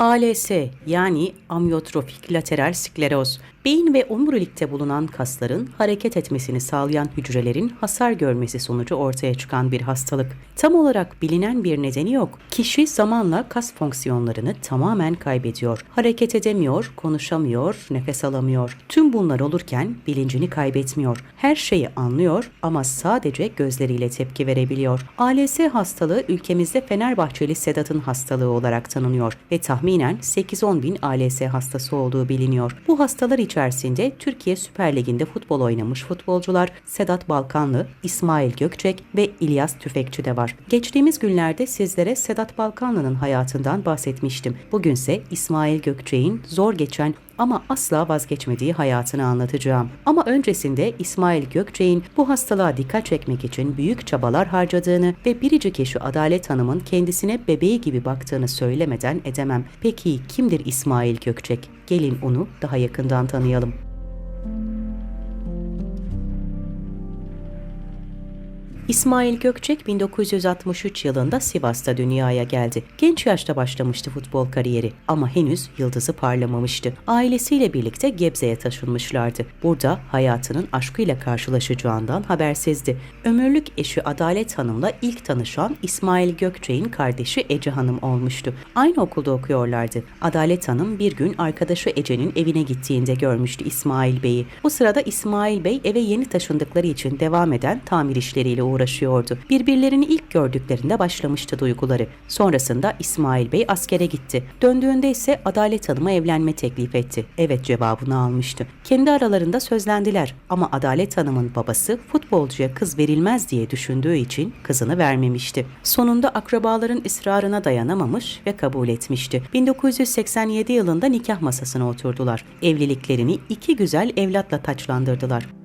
ALS yani amyotrofik lateral skleroz, beyin ve omurilikte bulunan kasların hareket etmesini sağlayan hücrelerin hasar görmesi sonucu ortaya çıkan bir hastalık. Tam olarak bilinen bir nedeni yok. Kişi zamanla kas fonksiyonlarını tamamen kaybediyor. Hareket edemiyor, konuşamıyor, nefes alamıyor. Tüm bunlar olurken bilincini kaybetmiyor. Her şeyi anlıyor ama sadece gözleriyle tepki verebiliyor. ALS hastalığı ülkemizde Fenerbahçeli Sedat'ın hastalığı olarak tanınıyor ve tahminen 8-10 bin ALS hastası olduğu biliniyor. Bu hastalar içerisinde Türkiye Süper Ligi'nde futbol oynamış futbolcular Sedat Balkanlı, İsmail Gökçek ve İlyas Tüfekçi de var. Geçtiğimiz günlerde sizlere Sedat Balkanlı'nın hayatından bahsetmiştim. Bugünse İsmail Gökçek'in zor geçen ama asla vazgeçmediği hayatını anlatacağım. Ama öncesinde İsmail Gökçek'in bu hastalığa dikkat çekmek için büyük çabalar harcadığını ve biricik eşi Adalet Hanım'ın kendisine bebeği gibi baktığını söylemeden edemem. Peki kimdir İsmail Gökçek? Gelin onu daha yakından tanıyalım. İsmail Gökçek 1963 yılında Sivas'ta dünyaya geldi. Genç yaşta başlamıştı futbol kariyeri ama henüz yıldızı parlamamıştı. Ailesiyle birlikte Gebze'ye taşınmışlardı. Burada hayatının aşkıyla karşılaşacağından habersizdi. Ömürlük eşi Adalet Hanım'la ilk tanışan İsmail Gökçek'in kardeşi Ece Hanım olmuştu. Aynı okulda okuyorlardı. Adalet Hanım bir gün arkadaşı Ece'nin evine gittiğinde görmüştü İsmail Bey'i. O sırada İsmail Bey eve yeni taşındıkları için devam eden tamir işleriyle uğraşıyordu uğraşıyordu. Birbirlerini ilk gördüklerinde başlamıştı duyguları. Sonrasında İsmail Bey askere gitti. Döndüğünde ise Adalet Hanım'a evlenme teklif etti. Evet cevabını almıştı. Kendi aralarında sözlendiler ama Adalet Hanım'ın babası futbolcuya kız verilmez diye düşündüğü için kızını vermemişti. Sonunda akrabaların ısrarına dayanamamış ve kabul etmişti. 1987 yılında nikah masasına oturdular. Evliliklerini iki güzel evlatla taçlandırdılar.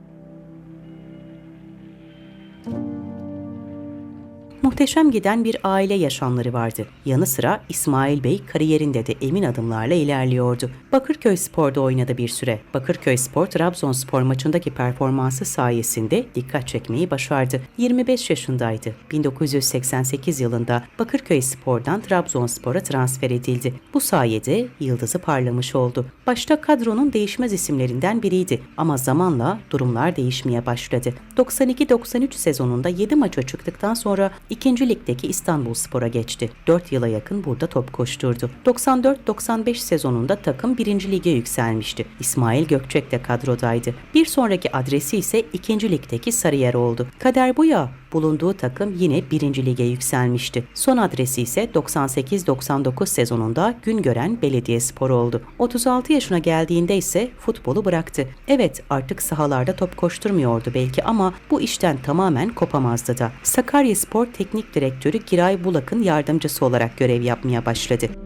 Muhteşem giden bir aile yaşamları vardı. Yanı sıra İsmail Bey kariyerinde de emin adımlarla ilerliyordu. Bakırköy Spor'da oynadı bir süre. Bakırköy Spor Trabzonspor maçındaki performansı sayesinde dikkat çekmeyi başardı. 25 yaşındaydı. 1988 yılında Bakırköy Spor'dan Trabzonspor'a transfer edildi. Bu sayede yıldızı parlamış oldu. Başta kadronun değişmez isimlerinden biriydi ama zamanla durumlar değişmeye başladı. 92-93 sezonunda 7 maça çıktıktan sonra 2. Lig'deki İstanbul Spor'a geçti. 4 yıla yakın burada top koşturdu. 94-95 sezonunda takım 1. Lig'e yükselmişti. İsmail Gökçek de kadrodaydı. Bir sonraki adresi ise 2. Lig'deki Sarıyer oldu. Kader bu ya, bulunduğu takım yine 1. Lige yükselmişti. Son adresi ise 98-99 sezonunda Güngören Belediyespor oldu. 36 yaşına geldiğinde ise futbolu bıraktı. Evet artık sahalarda top koşturmuyordu belki ama bu işten tamamen kopamazdı da. Sakaryaspor Teknik Direktörü Giray Bulak'ın yardımcısı olarak görev yapmaya başladı.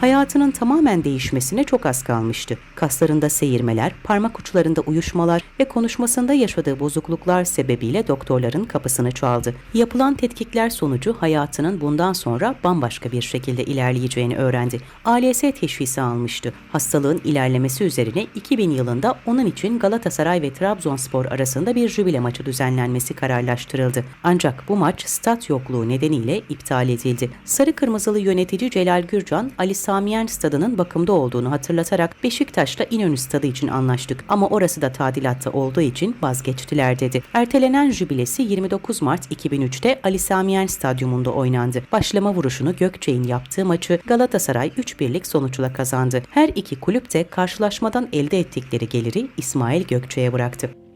Hayatının tamamen değişmesine çok az kalmıştı. Kaslarında seyirmeler, parmak uçlarında uyuşmalar ve konuşmasında yaşadığı bozukluklar sebebiyle doktorların kapısını çaldı. Yapılan tetkikler sonucu hayatının bundan sonra bambaşka bir şekilde ilerleyeceğini öğrendi. ALS teşhisi almıştı. Hastalığın ilerlemesi üzerine 2000 yılında onun için Galatasaray ve Trabzonspor arasında bir jübile maçı düzenlenmesi kararlaştırıldı. Ancak bu maç stat yokluğu nedeniyle iptal edildi. Sarı Kırmızılı yönetici Celal Gürcan, Ali Samiyen stadının bakımda olduğunu hatırlatarak Beşiktaş'la İnönü stadı için anlaştık ama orası da tadilatta olduğu için vazgeçtiler dedi. Ertelenen jübilesi 29 Mart 2003'te Ali Samiyen stadyumunda oynandı. Başlama vuruşunu Gökçe'nin yaptığı maçı Galatasaray 3-1'lik sonuçla kazandı. Her iki kulüp de karşılaşmadan elde ettikleri geliri İsmail Gökçe'ye bıraktı.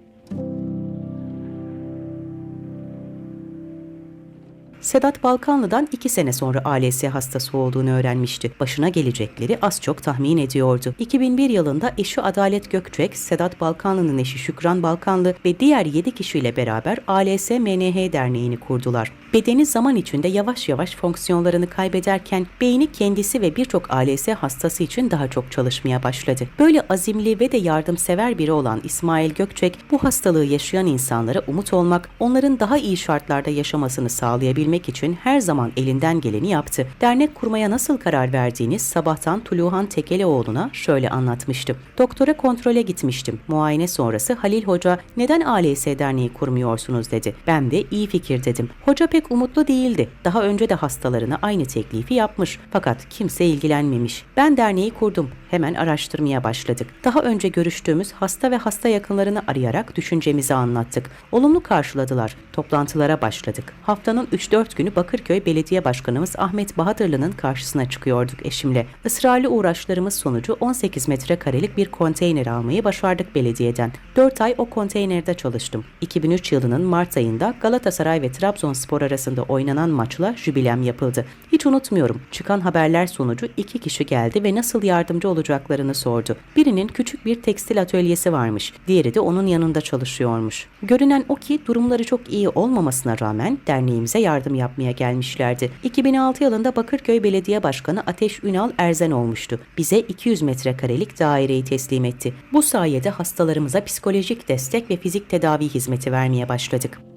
Sedat Balkanlı'dan iki sene sonra ALS hastası olduğunu öğrenmişti. Başına gelecekleri az çok tahmin ediyordu. 2001 yılında eşi Adalet Gökçek, Sedat Balkanlı'nın eşi Şükran Balkanlı ve diğer 7 kişiyle beraber ALS MNH Derneği'ni kurdular. Bedeni zaman içinde yavaş yavaş fonksiyonlarını kaybederken beyni kendisi ve birçok ALS hastası için daha çok çalışmaya başladı. Böyle azimli ve de yardımsever biri olan İsmail Gökçek bu hastalığı yaşayan insanlara umut olmak, onların daha iyi şartlarda yaşamasını sağlayabilmek için her zaman elinden geleni yaptı. Dernek kurmaya nasıl karar verdiğiniz sabahtan Tuluhan Tekeleoğlu'na şöyle anlatmıştım. Doktora kontrole gitmiştim. Muayene sonrası Halil Hoca neden ALS Derneği kurmuyorsunuz dedi. Ben de iyi fikir dedim. Hoca pek umutlu değildi. Daha önce de hastalarına aynı teklifi yapmış. Fakat kimse ilgilenmemiş. Ben derneği kurdum. Hemen araştırmaya başladık. Daha önce görüştüğümüz hasta ve hasta yakınlarını arayarak düşüncemizi anlattık. Olumlu karşıladılar. Toplantılara başladık. Haftanın 3-4 günü Bakırköy Belediye Başkanımız Ahmet Bahadırlı'nın karşısına çıkıyorduk eşimle. Israrlı uğraşlarımız sonucu 18 metrekarelik bir konteyner almayı başardık belediyeden. 4 ay o konteynerde çalıştım. 2003 yılının Mart ayında Galatasaray ve Trabzonspor oynanan maçla jübilem yapıldı. Hiç unutmuyorum. Çıkan haberler sonucu iki kişi geldi ve nasıl yardımcı olacaklarını sordu. Birinin küçük bir tekstil atölyesi varmış. Diğeri de onun yanında çalışıyormuş. Görünen o ki durumları çok iyi olmamasına rağmen derneğimize yardım yapmaya gelmişlerdi. 2006 yılında Bakırköy Belediye Başkanı Ateş Ünal Erzen olmuştu. Bize 200 metrekarelik daireyi teslim etti. Bu sayede hastalarımıza psikolojik destek ve fizik tedavi hizmeti vermeye başladık.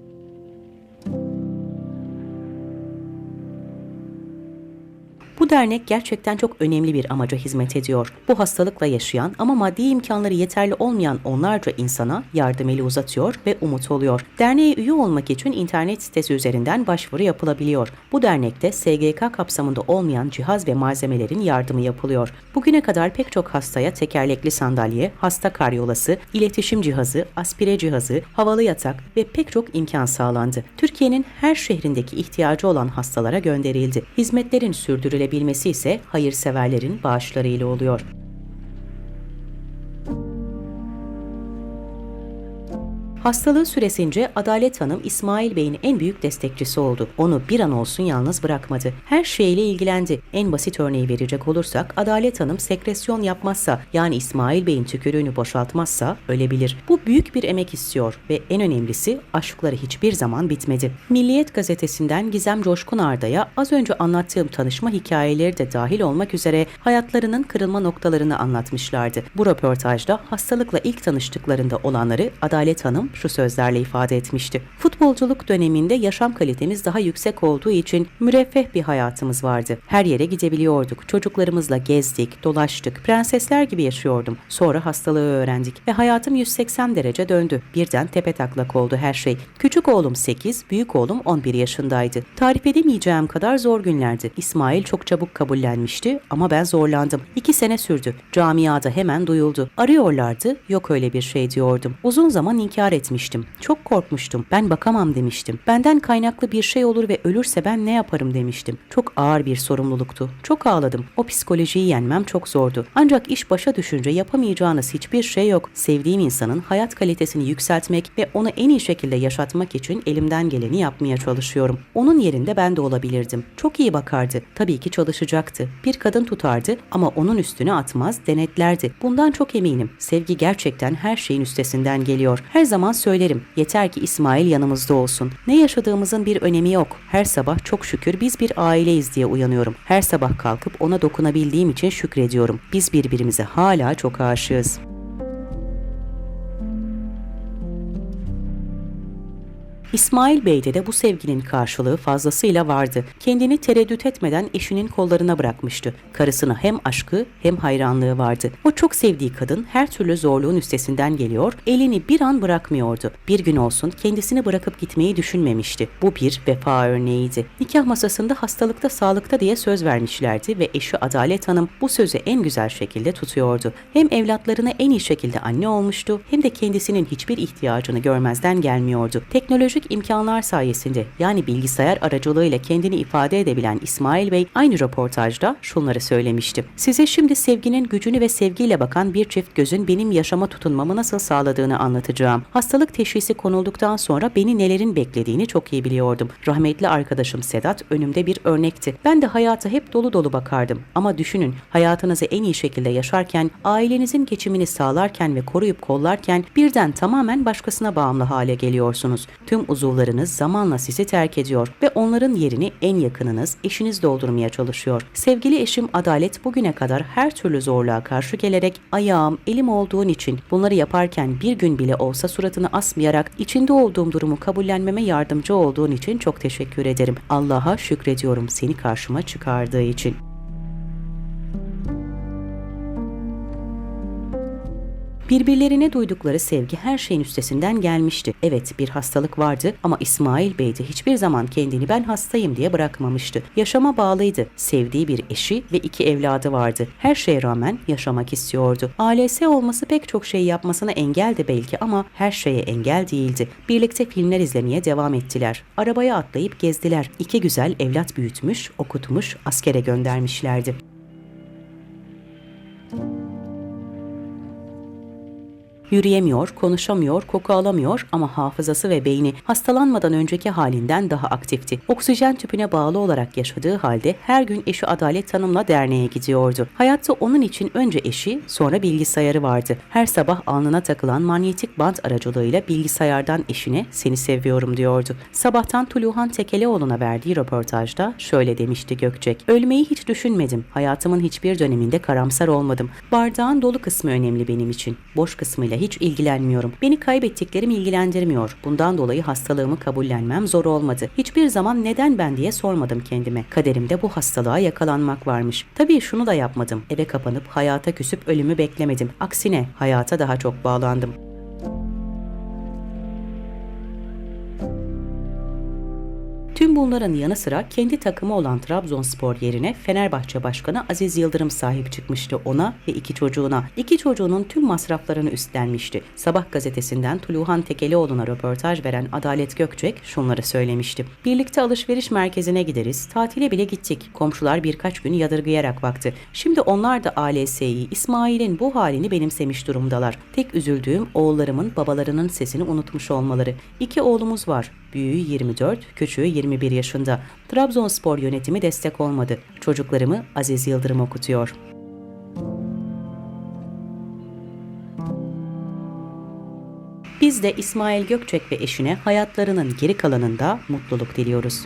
Bu dernek gerçekten çok önemli bir amaca hizmet ediyor. Bu hastalıkla yaşayan ama maddi imkanları yeterli olmayan onlarca insana yardım eli uzatıyor ve umut oluyor. Derneğe üye olmak için internet sitesi üzerinden başvuru yapılabiliyor. Bu dernekte SGK kapsamında olmayan cihaz ve malzemelerin yardımı yapılıyor. Bugüne kadar pek çok hastaya tekerlekli sandalye, hasta karyolası, iletişim cihazı, aspire cihazı, havalı yatak ve pek çok imkan sağlandı. Türkiye'nin her şehrindeki ihtiyacı olan hastalara gönderildi. Hizmetlerin sürdürülebilmesi ise hayırseverlerin bağışlarıyla oluyor. Hastalığı süresince Adalet Hanım İsmail Bey'in en büyük destekçisi oldu. Onu bir an olsun yalnız bırakmadı. Her şeyle ilgilendi. En basit örneği verecek olursak Adalet Hanım sekresyon yapmazsa yani İsmail Bey'in tükürüğünü boşaltmazsa ölebilir. Bu büyük bir emek istiyor ve en önemlisi aşkları hiçbir zaman bitmedi. Milliyet gazetesinden Gizem Coşkun Arda'ya az önce anlattığım tanışma hikayeleri de dahil olmak üzere hayatlarının kırılma noktalarını anlatmışlardı. Bu röportajda hastalıkla ilk tanıştıklarında olanları Adalet Hanım şu sözlerle ifade etmişti. Futbolculuk döneminde yaşam kalitemiz daha yüksek olduğu için müreffeh bir hayatımız vardı. Her yere gidebiliyorduk. Çocuklarımızla gezdik, dolaştık. Prensesler gibi yaşıyordum. Sonra hastalığı öğrendik ve hayatım 180 derece döndü. Birden tepe taklak oldu her şey. Küçük oğlum 8, büyük oğlum 11 yaşındaydı. Tarif edemeyeceğim kadar zor günlerdi. İsmail çok çabuk kabullenmişti ama ben zorlandım. İki sene sürdü. Camiada hemen duyuldu. Arıyorlardı, yok öyle bir şey diyordum. Uzun zaman inkar etmiştim. Çok korkmuştum. Ben bakamam demiştim. Benden kaynaklı bir şey olur ve ölürse ben ne yaparım demiştim. Çok ağır bir sorumluluktu. Çok ağladım. O psikolojiyi yenmem çok zordu. Ancak iş başa düşünce yapamayacağınız hiçbir şey yok. Sevdiğim insanın hayat kalitesini yükseltmek ve onu en iyi şekilde yaşatmak için elimden geleni yapmaya çalışıyorum. Onun yerinde ben de olabilirdim. Çok iyi bakardı. Tabii ki çalışacaktı. Bir kadın tutardı ama onun üstüne atmaz, denetlerdi. Bundan çok eminim. Sevgi gerçekten her şeyin üstesinden geliyor. Her zaman söylerim. Yeter ki İsmail yanımızda olsun. Ne yaşadığımızın bir önemi yok. Her sabah çok şükür biz bir aileyiz diye uyanıyorum. Her sabah kalkıp ona dokunabildiğim için şükrediyorum. Biz birbirimize hala çok aşığız. İsmail Bey'de de bu sevginin karşılığı fazlasıyla vardı. Kendini tereddüt etmeden eşinin kollarına bırakmıştı. Karısına hem aşkı hem hayranlığı vardı. O çok sevdiği kadın her türlü zorluğun üstesinden geliyor, elini bir an bırakmıyordu. Bir gün olsun kendisini bırakıp gitmeyi düşünmemişti. Bu bir vefa örneğiydi. Nikah masasında hastalıkta sağlıkta diye söz vermişlerdi ve eşi Adalet Hanım bu sözü en güzel şekilde tutuyordu. Hem evlatlarına en iyi şekilde anne olmuştu hem de kendisinin hiçbir ihtiyacını görmezden gelmiyordu. Teknolojik imkanlar sayesinde yani bilgisayar aracılığıyla kendini ifade edebilen İsmail Bey aynı röportajda şunları söylemişti. Size şimdi sevginin gücünü ve sevgiyle bakan bir çift gözün benim yaşama tutunmamı nasıl sağladığını anlatacağım. Hastalık teşhisi konulduktan sonra beni nelerin beklediğini çok iyi biliyordum. Rahmetli arkadaşım Sedat önümde bir örnekti. Ben de hayata hep dolu dolu bakardım. Ama düşünün hayatınızı en iyi şekilde yaşarken, ailenizin geçimini sağlarken ve koruyup kollarken birden tamamen başkasına bağımlı hale geliyorsunuz. Tüm uzuvlarınız zamanla sizi terk ediyor ve onların yerini en yakınınız, eşiniz doldurmaya çalışıyor. Sevgili eşim Adalet bugüne kadar her türlü zorluğa karşı gelerek ayağım, elim olduğun için bunları yaparken bir gün bile olsa suratını asmayarak içinde olduğum durumu kabullenmeme yardımcı olduğun için çok teşekkür ederim. Allah'a şükrediyorum seni karşıma çıkardığı için. Birbirlerine duydukları sevgi her şeyin üstesinden gelmişti. Evet bir hastalık vardı ama İsmail Bey de hiçbir zaman kendini ben hastayım diye bırakmamıştı. Yaşama bağlıydı. Sevdiği bir eşi ve iki evladı vardı. Her şeye rağmen yaşamak istiyordu. ALS olması pek çok şey yapmasına engeldi belki ama her şeye engel değildi. Birlikte filmler izlemeye devam ettiler. Arabaya atlayıp gezdiler. İki güzel evlat büyütmüş, okutmuş, askere göndermişlerdi. Yürüyemiyor, konuşamıyor, koku alamıyor ama hafızası ve beyni hastalanmadan önceki halinden daha aktifti. Oksijen tüpüne bağlı olarak yaşadığı halde her gün eşi Adalet Hanım'la derneğe gidiyordu. Hayatta onun için önce eşi, sonra bilgisayarı vardı. Her sabah alnına takılan manyetik bant aracılığıyla bilgisayardan eşine seni seviyorum diyordu. Sabahtan Tuluhan Tekeleoğlu'na verdiği röportajda şöyle demişti Gökçek. Ölmeyi hiç düşünmedim. Hayatımın hiçbir döneminde karamsar olmadım. Bardağın dolu kısmı önemli benim için. Boş kısmıyla hiç ilgilenmiyorum. Beni kaybettiklerim ilgilendirmiyor. Bundan dolayı hastalığımı kabullenmem zor olmadı. Hiçbir zaman neden ben diye sormadım kendime. Kaderimde bu hastalığa yakalanmak varmış. Tabii şunu da yapmadım. Eve kapanıp hayata küsüp ölümü beklemedim. Aksine hayata daha çok bağlandım. Bunların yanı sıra kendi takımı olan Trabzonspor yerine Fenerbahçe Başkanı Aziz Yıldırım sahip çıkmıştı ona ve iki çocuğuna. İki çocuğunun tüm masraflarını üstlenmişti. Sabah gazetesinden Tuluhan Tekelioğlu'na röportaj veren Adalet Gökçek şunları söylemişti. Birlikte alışveriş merkezine gideriz, tatile bile gittik. Komşular birkaç gün yadırgayarak baktı. Şimdi onlar da ALS'yi, İsmail'in bu halini benimsemiş durumdalar. Tek üzüldüğüm oğullarımın babalarının sesini unutmuş olmaları. İki oğlumuz var. Büyüğü 24, küçüğü 21 yaşında. Trabzonspor yönetimi destek olmadı. Çocuklarımı Aziz Yıldırım okutuyor. Biz de İsmail Gökçek ve eşine hayatlarının geri kalanında mutluluk diliyoruz.